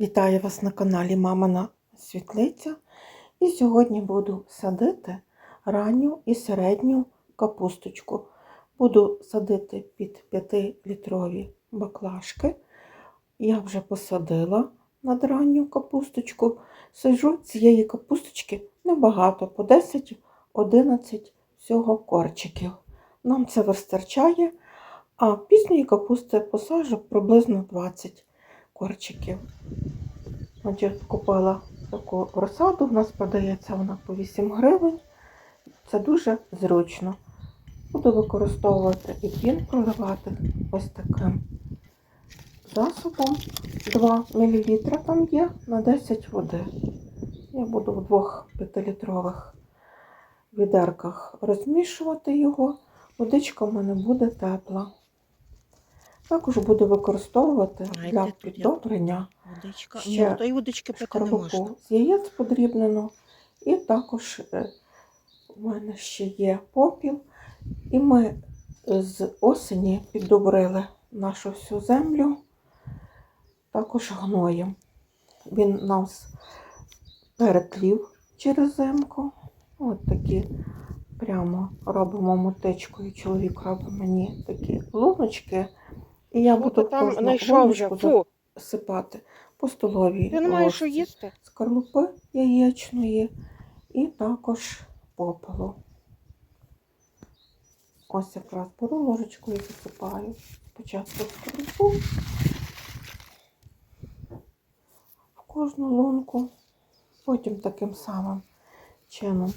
Вітаю вас на каналі Мамина Світлиця. І сьогодні буду садити ранню і середню капусточку. Буду садити під 5-літрові баклажки. Я вже посадила над ранню капусточку. Саджу цієї капусточки небагато, по 10-11 всього корчиків. Нам це вистачає, а пізньої капусти посаджу приблизно 20 корчиків. Отже, купила таку розсаду, в нас продається вона по 8 гривень. Це дуже зручно. Буду використовувати і пін проливати ось таким засобом. 2 мл там є на 10 води. Я буду в двох 5-літрових відерках розмішувати його. Водичка в мене буде тепла. Також буду використовувати Знаєте, для піддобрення Водичка. Ще Ні, тої водички шкарлупу з яєць подрібнено. І також е, у мене ще є попіл. І ми з осені піддобрили нашу всю землю також гноєм. Він нас перетлів через зимку. От такі прямо робимо мотичкою. Чоловік робить мені такі луночки. І я буду там знайшов вже? Фу, засипати по столовій ти не маєш що їсти? скорлупи яєчної і також попелу. Ось якраз беру ложечку і засипаю спочатку скорлупу в кожну лунку, потім таким самим чином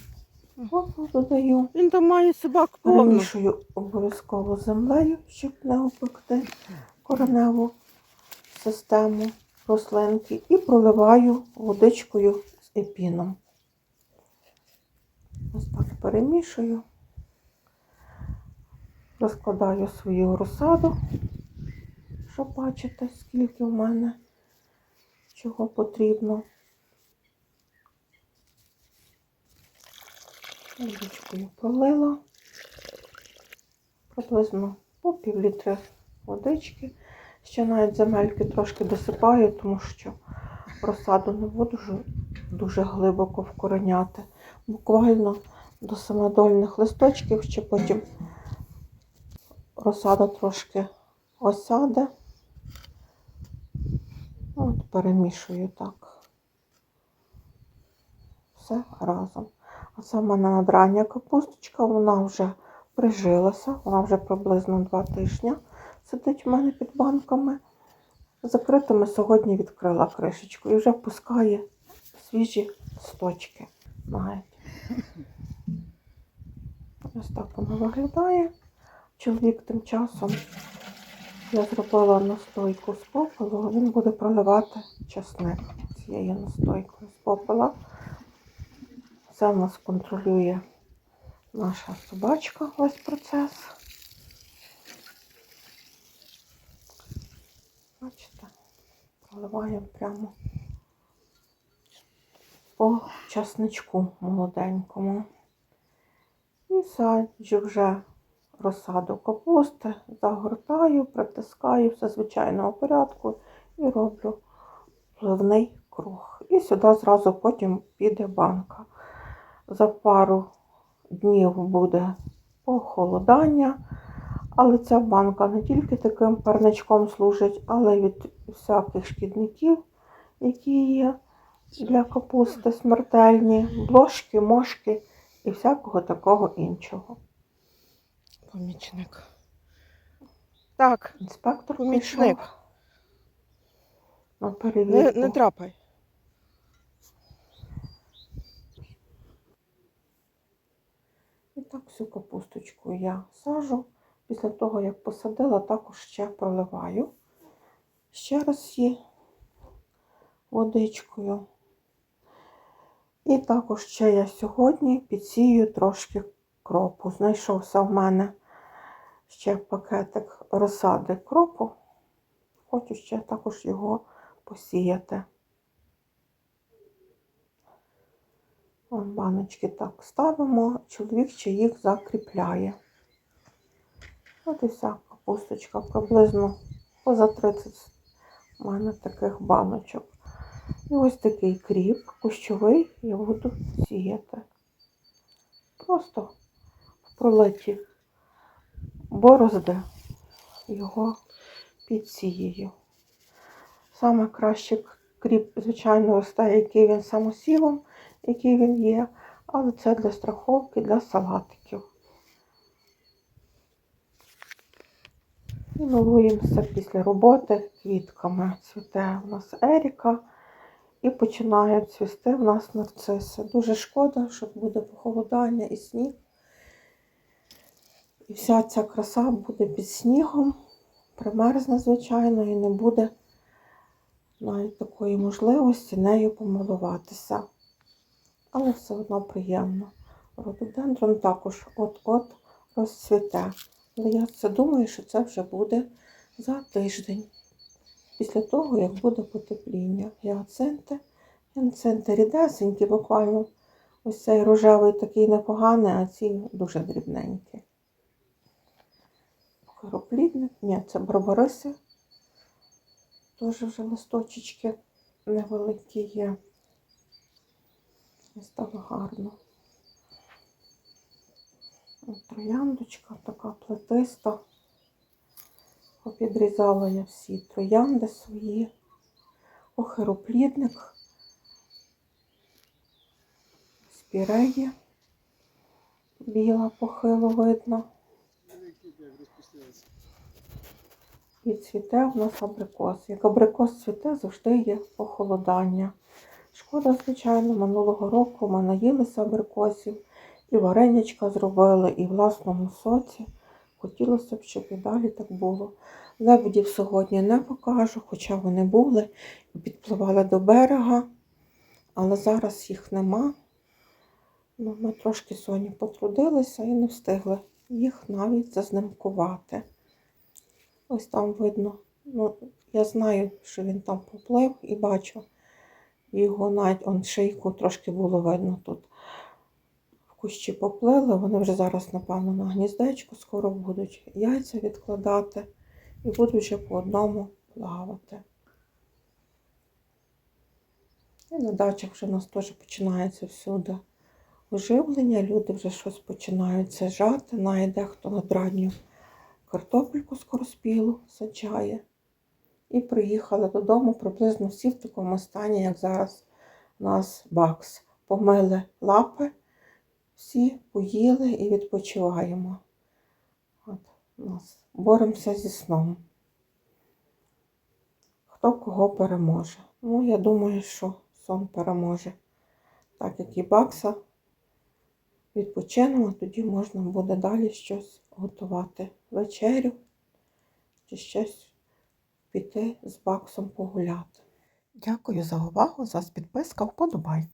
попел додаю. Він там має собак повно. Перемішую обов'язково землею, щоб не опекти кореневу систему рослинки і проливаю водичкою з епіном. Ось так перемішую, розкладаю свою розсаду, щоб бачити, скільки в мене чого потрібно. Водичкою пролила приблизно по пів літри водички. Ще навіть земельки трошки досипаю, тому що розсаду не буду дуже, дуже глибоко вкореняти. Буквально до самодольних листочків, ще потім розсада трошки осяде. От перемішую так. Все разом. А це в мене надрання капусточка, вона вже прижилася, вона вже приблизно два тижні сидить в мене під банками. Закритими сьогодні відкрила кришечку і вже пускає свіжі листочки. Ось так воно виглядає. Чоловік тим часом я зробила настойку з попелу, він буде проливати часник цією настойкою з попела. Це в нас контролює наша собачка весь процес. Бачите, проливаємо прямо по часничку молоденькому. І саджу вже розсаду капусти, загортаю, притискаю все звичайного порядку і роблю пливний круг. І сюди зразу потім піде банка. За пару днів буде похолодання. Але ця банка не тільки таким парничком служить, але й від всяких шкідників, які є для капусти смертельні, блошки, мошки і всякого такого іншого. Помічник. Так, Інспектор помічник. пішов на Не, не трапай. Так всю капусточку я сажу. Після того, як посадила, також ще проливаю. Ще раз її водичкою. І також ще я сьогодні підсію трошки кропу. Знайшовся в мене ще пакетик розсади кропу. Хочу ще також його посіяти. Баночки так ставимо, чоловік ще їх закріпляє. От і вся капусточка приблизно поза 30 у мене таких баночок. І ось такий кріп кущовий я буду сіяти. Просто в пролеті борозди його підсією. Саме краще кріп, звичайно, росте, який він самосівом, який він є, але це для страховки, для салатиків. І милуємося після роботи квітками. Цвіте у нас Еріка і починають цвісти в нас нарциси. Дуже шкода, що буде похолодання і сніг. І вся ця краса буде під снігом, примерзне, звичайно, і не буде навіть такої можливості нею помилуватися. Але все одно приємно. Рододендрон також от-от розцвіте. Але я це думаю, що це вже буде за тиждень. Після того, як буде потепління. Гіацинти, гіацинти рідесенькі, буквально ось цей рожевий такий непоганий, а ці дуже дрібненькі. Хороплідник, ні, це барбариси. Теж вже листочечки невеликі є. Ось так гарно. Трояндочка така плетиста. Попідрізала я всі троянди свої. Охероплідник. Спіреї. Біла похило видно. І цвіте в нас абрикос. Як абрикос цвіте, завжди є похолодання. Шкода, звичайно, минулого року ми наїлися абрикосів, і вареничка зробили, і в власному соці. Хотілося б, щоб і далі так було. Лебедів сьогодні не покажу, хоча вони були і підпливали до берега, але зараз їх нема. Ну, ми трошки сьогодні потрудилися і не встигли їх навіть зазнимкувати. Ось там видно. Ну, я знаю, що він там поплив і бачу його навіть он шийку трошки було видно тут. В кущі поплили, вони вже зараз, напевно, на гніздечку скоро будуть яйця відкладати і будуть вже по одному плавати. І на дачах вже у нас теж починається всюди оживлення, люди вже щось починають саджати, навіть дехто надрадню картопельку скороспілу саджає. І приїхали додому приблизно всі в такому стані, як зараз у нас бакс. Помили лапи, всі поїли і відпочиваємо. От нас боремося зі сном. Хто кого переможе. Ну, я думаю, що сон переможе. Так як і бакса відпочинемо, тоді можна буде далі щось готувати. Вечерю чи щось піти з баксом погуляти. Дякую за увагу, за підписка, вподобайка.